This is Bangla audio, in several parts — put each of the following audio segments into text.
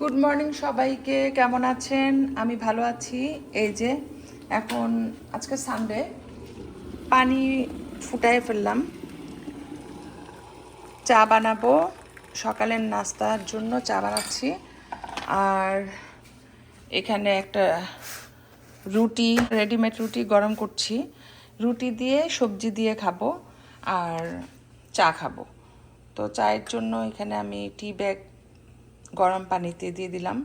গুড মর্নিং সবাইকে, কেমন আছেন? আমি ভালো আছি। এই যে, এখন আজকে সানডে পানি ফুটায় ফেললাম। চা বানাবো, সকালের নাস্তার জন্য চা বানাচ্ছি। আর এখানে একটা রুটি রেডিমেড রুটি গরম করছি। রুটি দিয়ে সবজি দিয়ে খাব আর চা খাব। তো চায়ের জন্য এখানে আমি টি ব্যাগ গরম পানিতে দিয়ে দিলাম।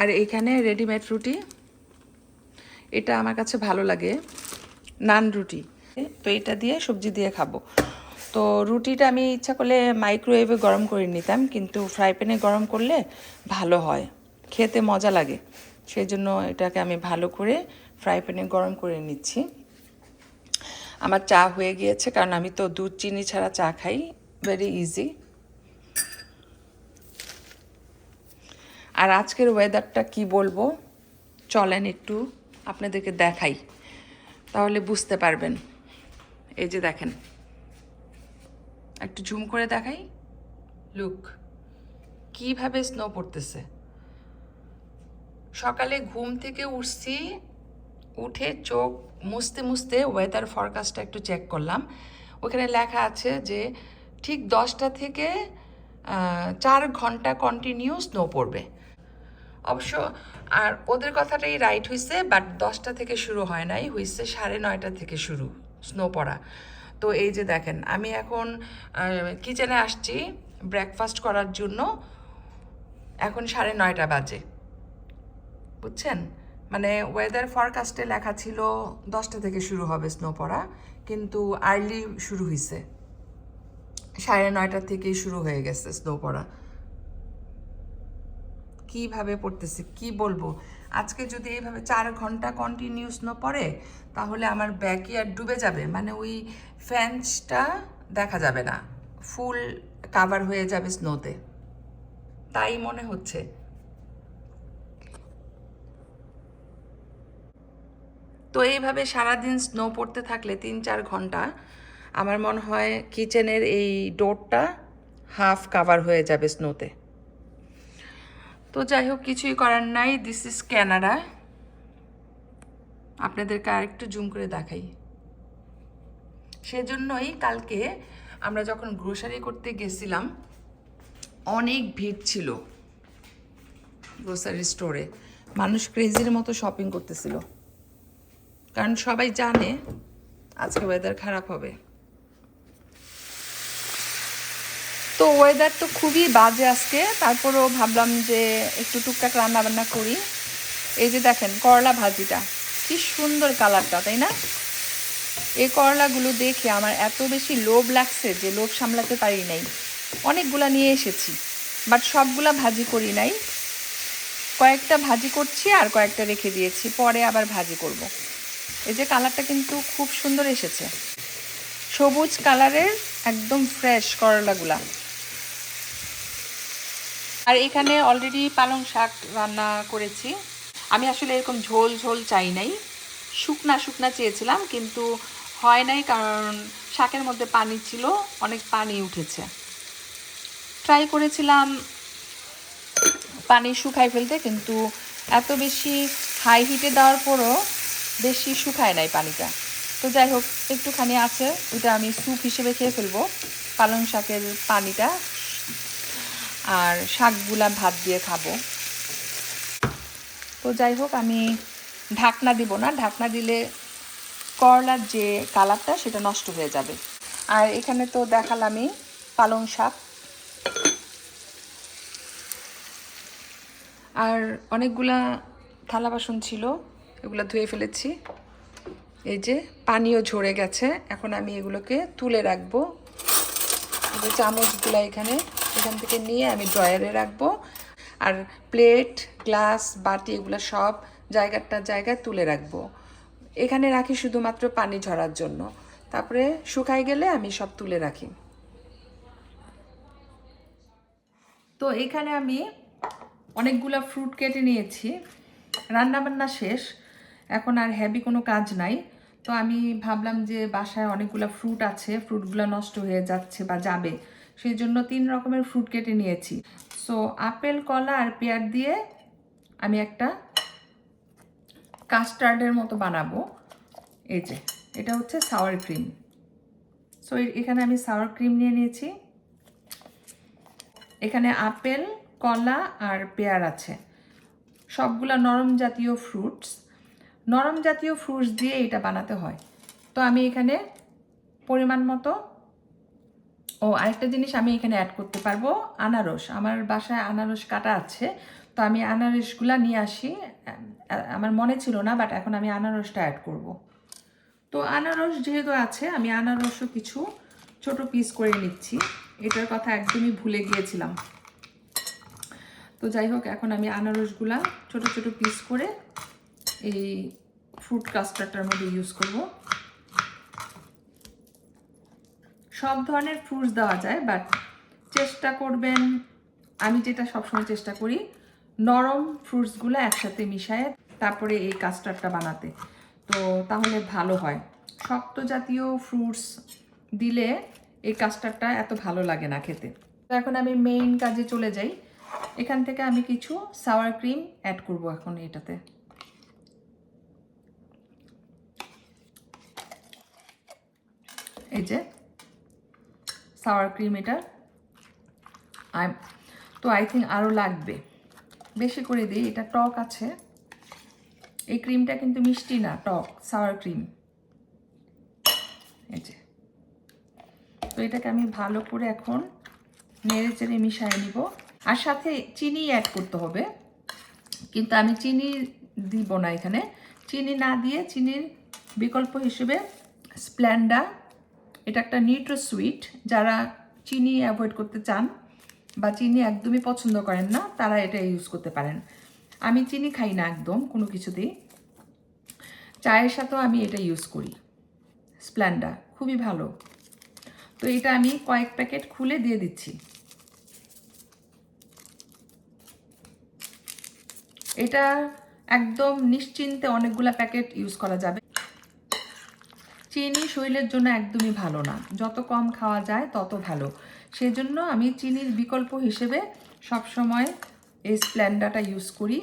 আর এখানে রেডিমেড রুটি। এটা আমার কাছে ভালো লাগে। নান রুটি। তো এটা দিয়ে সবজি দিয়ে খাব। তো রুটিটা আমি ইচ্ছা করলে মাইক্রোওয়েভে গরম করে নিতাম, কিন্তু ফ্রাই প্যানে গরম করলে ভালো হয়। খেতে মজা লাগে। সেই জন্য এটাকে আমি ভালো করে ফ্রাই প্যানে গরম করে নিচ্ছি। আমার চা হয়ে গিয়েছে, কারণ আমি তো দুধ, চিনি ছাড়া চা খাই। ভেরি ইজি আর আজকের ওয়েদারটা কি বলব? চলেন একটু আপনাদেরকে দেখাই। তাহলে বুঝতে পারবেন। এই যে দেখেন। একটু ঝুম করে দেখাই। লুক কীভাবে স্নো পড়তেছে। সকালে ঘুম থেকে উঠছি, উঠে চোখ মুছতে মুছতে ওয়েদার ফরকাস্টটা একটু চেক করলাম। ওখানে লেখা আছে যে ঠিক দশটা থেকে চার ঘণ্টা কন্টিনিউ স্নো পড়বে। অবশ্য, আর ওদের কথাটাই রাইট হয়েছে বাট দশটা থেকে শুরু হয় নাই হয়েছে সাড়ে নয়টা থেকে শুরু স্নো পড়া। তো এই যে দেখেন, আমি এখন কিচেনে আসছি ব্রেকফাস্ট করার জন্য, এখন সাড়ে নয়টা বাজে। বুঝছেন? মানে ওয়েদার ফরকাস্টে লেখা ছিল দশটা থেকে শুরু হবে স্নো পড়া, কিন্তু আর্লি শুরু হয়েছে সাড়ে নয়টা থেকেই শুরু হয়ে গেছে স্নো পড়া। কীভাবে পড়তেছে, কি বলব? আজকে যদি এইভাবে চার ঘণ্টা কন্টিনিউ স্নো পড়ে, তাহলে আমার ব্যাকই আর ডুবে যাবে। মানে ওই ফ্যান্সটা দেখা যাবে না। ফুল কাভার হয়ে যাবে স্নোতে তাই মনে হচ্ছে। তো এইভাবে সারাদিন স্নো পড়তে থাকলে তিন চার ঘণ্টা আমার মনে হয় কিচেনের এই ডোরটা হাফ কাভার হয়ে যাবে স্নোতে তো যাই হোক কিছুই করার নাই। দিস ইজ ক্যানাডা আপনাদেরকে আরেকটু জুম করে দেখাই। সেজন্যই কালকে আমরা যখন গ্রোসারি করতে গেছিলাম, অনেক ভিড় ছিল গ্রোসারি স্টোরে মানুষ ক্রেজির মতো শপিং করতেছিল। কারণ সবাই জানে আজকে ওয়েদার খারাপ হবে। তো ওয়েদার তো খুবই বাজে আজকে। তারপরেও ভাবলাম যে একটু টুকটাক রান্না বান্না করি। এই যে দেখেন, করলা ভাজিটা। কি সুন্দর কালারটা, তাই না? এই করলাগুলো দেখে আমার এত বেশি লোভ লাগছে যে লোভ সামলাতে পারি নাই। অনেকগুলা নিয়ে এসেছি বাট সবগুলা ভাজি করি নাই। কয়েকটা ভাজি করছি আর কয়েকটা রেখে দিয়েছি, পরে আবার ভাজি করব। এই যে কালারটা কিন্তু খুব সুন্দর এসেছে। সবুজ কালারের একদম ফ্রেশ করলাগুলা। আর এখানে অলরেডি পালং শাক রান্না করেছি। আমি আসলে এরকম ঝোল ঝোল চাই নাই। শুকনা শুকনা চেয়েছিলাম, কিন্তু হয় নাই কারণ শাকের মধ্যে পানি ছিল, অনেক পানি উঠেছে। ট্রাই করেছিলাম পানি শুকাই ফেলতে, কিন্তু এত বেশি হাই হিটে দেওয়ার পরও বেশি শুকায় নাই পানিটা। তো যাই হোক, একটুখানি আছে ওটা আমি স্যুপ হিসেবে খেয়ে ফেলব। পালং শাকের পানিটা আর শাকগুলা ভাত দিয়ে খাব। তো যাই হোক, আমি ঢাকনা দিব না। ঢাকনা দিলে করলার যে কালারটা, সেটা নষ্ট হয়ে যাবে। আর এখানে তো দেখালামই পালং শাক। আর অনেকগুলা থালা বাসন ছিল, এগুলো ধুয়ে ফেলেছি। এই যে পানিও ঝরে গেছে, এখন আমি এগুলোকে তুলে রাখব। চামচগুলো এখানে এখান থেকে নিয়ে আমি ড্রয়ারে রাখব। আর প্লেট, গ্লাস, বাটি এগুলো সব জায়গাটা জায়গায় তুলে রাখব। এখানে রাখি শুধুমাত্র পানি ঝরার জন্য। তারপরে শুকাই গেলে আমি সব তুলে রাখি। তো এখানে আমি অনেকগুলো ফ্রুট কেটে নিয়েছি। রান্নাবান্না শেষ। এখন আর হ্যাভি কোনো কাজ নাই। তো আমি ভাবলাম যে বাসায় অনেকগুলো ফ্রুট আছে, ফ্রুটগুলো নষ্ট হয়ে যাচ্ছে বা যাবে। সেই জন্য তিন রকমের ফ্রুট কেটে নিয়েছি। সো আপেল কলা আর পেয়ার দিয়ে আমি একটা কাস্টার্ডের মতো বানাবো। এই যে, এটা হচ্ছে সাওয়ার ক্রিম সো এখানে আমি সাওয়ার ক্রিম নিয়ে নিয়েছি। এখানে আপেল কলা আর পেয়ার আছে। সবগুলা নরম জাতীয় ফ্রুটস নরম জাতীয় ফ্রুটস দিয়ে এটা বানাতে হয়। তো আমি এখানে পরিমাণ মতো ও আরেকটা জিনিস আমি এখানে অ্যাড করতে পারব, আনারস। আমার বাসায় আনারস কাটা আছে, তো আমি আনারসগুলা নিয়ে আসি। আমার মনে ছিল না বাট এখন আমি আনারসটা অ্যাড করব। তো আনারস যেহেতু আছে, আমি আনারসও কিছু ছোট পিস করে নিচ্ছি। এটার কথা একদমই ভুলে গিয়েছিলাম। তো যাই হোক, এখন আমি আনারসগুলা ছোট ছোট পিস করে এই ফ্রুট কাস্টারটার মধ্যে ইউজ করব। সব ধরনের ফ্রুটস দেওয়া যায় বাট চেষ্টা করবেন, আমি যেটা সবসময় চেষ্টা করি, নরম ফ্রুটসগুলো একসাথে মিশায় তারপরে এই কাস্টার্ডটা বানাতে। তো তাহলে ভালো হয়। শক্ত জাতীয় ফ্রুটস দিলে এই কাস্টার্ডটা এত ভালো লাগে না খেতে। তো এখন আমি মেইন কাজে চলে যাই। এখান থেকে আমি কিছু সাওয়ার ক্রিম অ্যাড করব এখন এটাতে। এই যে সাওয়ার ক্রিম এটা। আই- তো আই থিঙ্ক আরও লাগবে। বেশি করে দিই, এটা টক আছে। এই ক্রিমটা কিন্তু মিষ্টি না, টক সাওয়ার ক্রিম এই তো এটাকে আমি ভালো করে এখন নেড়ে চেড়ে মিশিয়ে নিব। আর সাথে চিনি অ্যাড করতে হবে। কিন্তু আমি চিনি দিব না এখানে। চিনি না দিয়ে, চিনির বিকল্প হিসেবে স্প্ল্যান্ডা এটা একটা নিউট্রো সুইট। যারা চিনি অ্যাভয়েড করতে চান বা চিনি একদমই পছন্দ করেন না, তারা এটা ইউজ করতে পারেন। আমি চিনি খাই না একদম কোনো কিছুতেই। চায়ের সাথেও আমি এটা ইউজ করি। স্প্ল্যান্ডা খুবই ভালো। তো এটা আমি কয়েক প্যাকেট খুলে দিয়ে দিচ্ছি। এটা একদম নিশ্চিন্তে অনেকগুলা প্যাকেট ইউজ করা যাবে। চিনি শরীরের জন্য একদমই ভালো না। যত কম খাওয়া যায়, তত ভালো। সেজন্য আমি চিনির বিকল্প হিসেবে সবসময় এই স্প্ল্যান্ডাটা ইউজ করি।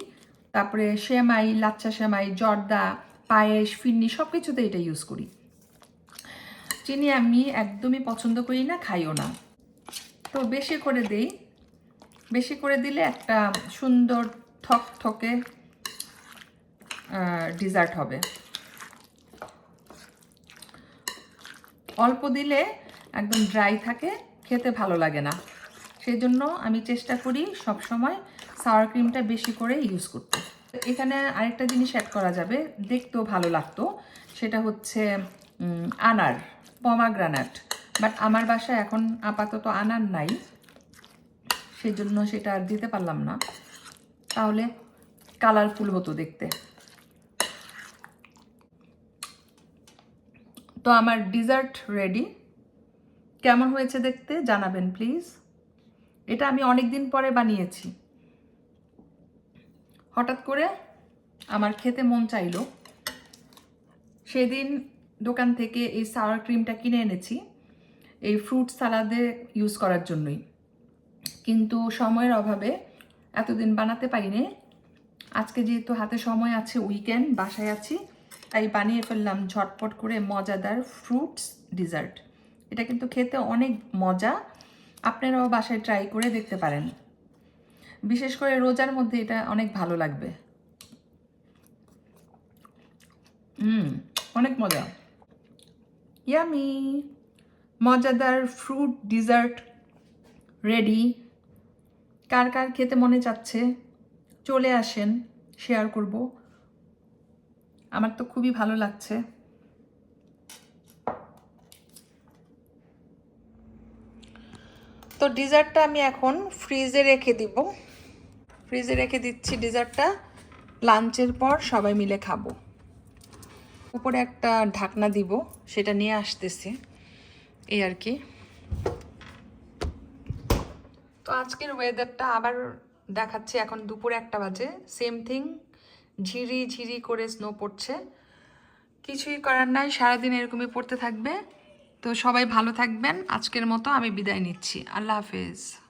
তারপরে সেমাই, লাচ্চা সেমাই, জর্দা, পায়েস, ফিন্নি সব কিছুতে এটা ইউজ করি। চিনি আমি একদমই পছন্দ করি না, খাইও না। তো বেশি করে দেই। বেশি করে দিলে একটা সুন্দর থক থকে ডিজার্ট হবে। অল্প দিলে একদম ড্রাই থাকে, খেতে ভালো লাগে না। সেই জন্য আমি চেষ্টা করি সব সময় সাওয়ার ক্রিমটা বেশি করে ইউজ করতে। এখানে আরেকটা জিনিস অ্যাড করা যাবে, দেখতেও ভালো লাগতো। সেটা হচ্ছে আনার পমাগ্রানাট বাট আমার বাসায় এখন আপাতত আনার নাই। সেই জন্য সেটা আর দিতে পারলাম না। তাহলে কালারফুল হতো দেখতে। তো আমার ডিজার্ট রেডি কেমন হয়েছে দেখতে জানাবেন প্লিজ এটা আমি অনেক দিন পরে বানিয়েছি। হঠাৎ করে আমার খেতে মন চাইলো। সেদিন দোকান থেকে এই সাওয়ার ক্রিমটা কিনে এনেছি, এই ফ্রুট সালাদে ইউজ করার জন্যই। কিন্তু সময়ের অভাবে এতদিন বানাতে পারিনি। আজকে যেহেতু হাতে সময় আছে উইকেন্ড বাসায় আছি তাই বানিয়ে ফেললাম ঝটপট করে মজাদার ফ্রুটস ডিজার্ট এটা কিন্তু খেতে অনেক মজা। আপনারাও বাসায় ট্রাই করে দেখতে পারেন। বিশেষ করে রোজার মধ্যে এটা অনেক ভালো লাগবে। হুম, অনেক মজা। ইয়ামি মজাদার ফ্রুট ডিজার্ট রেডি কার কার খেতে মনে চাচ্ছে? চলে আসেন শেয়ার করব। আমার তো খুবই ভালো লাগছে। তো ডিজার্টটা আমি এখন ফ্রিজে রেখে দিব। ফ্রিজে রেখে দিচ্ছি ডিজার্টটা। লাঞ্চের পর সবাই মিলে খাব। উপরে একটা ঢাকনা দিব, সেটা নিয়ে আসতেছে। এই আর কি। তো আজকের ওয়েদারটা আবার দেখাচ্ছি, এখন দুপুর একটা বাজে। সেম থিং ঝিরি ঝিরি করে স্নো পড়ছে। কিছুই করার নাই, সারাদিন এরকমই পড়তে থাকবে। তো সবাই ভালো থাকবেন। আজকের মতো আমি বিদায় নিচ্ছি। আল্লাহ হাফেজ।